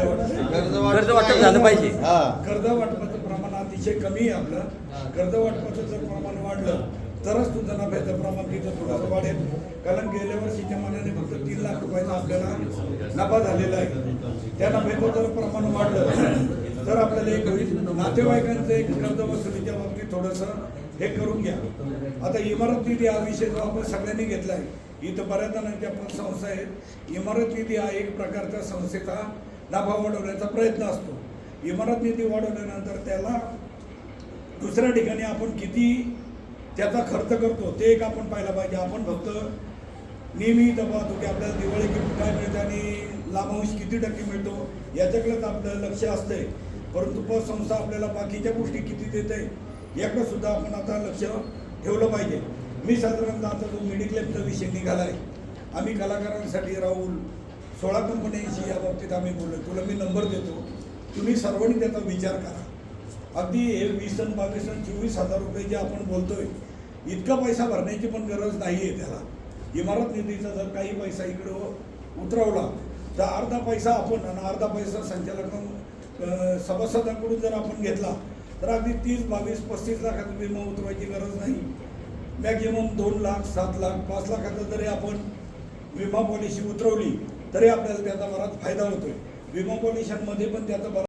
कर्ज वाटप झालं पाहिजे. हा कर्ज वाटपाचं प्रमाण अतिशय कमी आहे आपलं. कर्ज वाटपाचं जर प्रमाण वाढलं तरच तुझं नफ्याचं प्रमाण तिथं थोडंसं वाढेल. कारण गेल्या वर्षीच्या मानाने फक्त तीन लाख रुपयाचा आपल्याला नफा झालेला आहे. त्या नफ्याचं जर प्रमाण वाढलं तर आपल्याला एक होईल नातेवाईकांचं एक कर्ज वसुलीच्या बाबतीत थोडंसं हे करून घ्या. आता इमारत निधी हा विषय जो आपण सगळ्यांनी घेतला आहे इथं बऱ्याच जणांच्या पण संस्था आहेत. इमारत निधी हा एक प्रकारच्या संस्थेचा नफा वाढवण्याचा प्रयत्न असतो. इमारत निधी वाढवल्यानंतर त्याला दुसऱ्या ठिकाणी आपण किती त्याचा खर्च करतो ते एक आपण पाहायला पाहिजे. आपण फक्त नेहमी तपासतो की आपल्याला दिवाळी गिफ्ट काय मिळते आणि लाभांश किती टक्के मिळतो याच्याकडेच आपलं लक्ष असतंय. परंतु पतसंस्था आपल्याला बाकीच्या गोष्टी किती देते याकडे सुद्धा आपण आता लक्ष ठेवलं पाहिजे. मी साधारणतः आता जो मेडिक्लेमचा विषय निघाला आहे आम्ही कलाकारांसाठी राहुल सोळा कंपन्यांशी या बाबतीत आम्ही बोललो तुला मी नंबर देतो. तुम्ही सर्वांनी त्याचा विचार करा. अगदी हे वीस टन बावीस टन चोवीस हजार रुपये जे आपण बोलतोय इतका पैसा भरण्याची पण गरज नाही आहे त्याला. इमारत निधीचा जर काही पैसा इकडं उतरवला तर अर्धा पैसा आपण आणि अर्धा पैसा संचालक सभासदांकडून जर आपण घेतला तर अगदी तीस बावीस पस्तीस लाखाचा विमा उतरवायची गरज नाही. मॅक्झिमम दोन लाख सात लाख पाच लाखाचा जरी आपण विमा पॉलिसी उतरवली तरी आपल्याला त्याचा बराच फायदा होतोय. विमा पॉलिशांमध्ये पण त्याचा बराच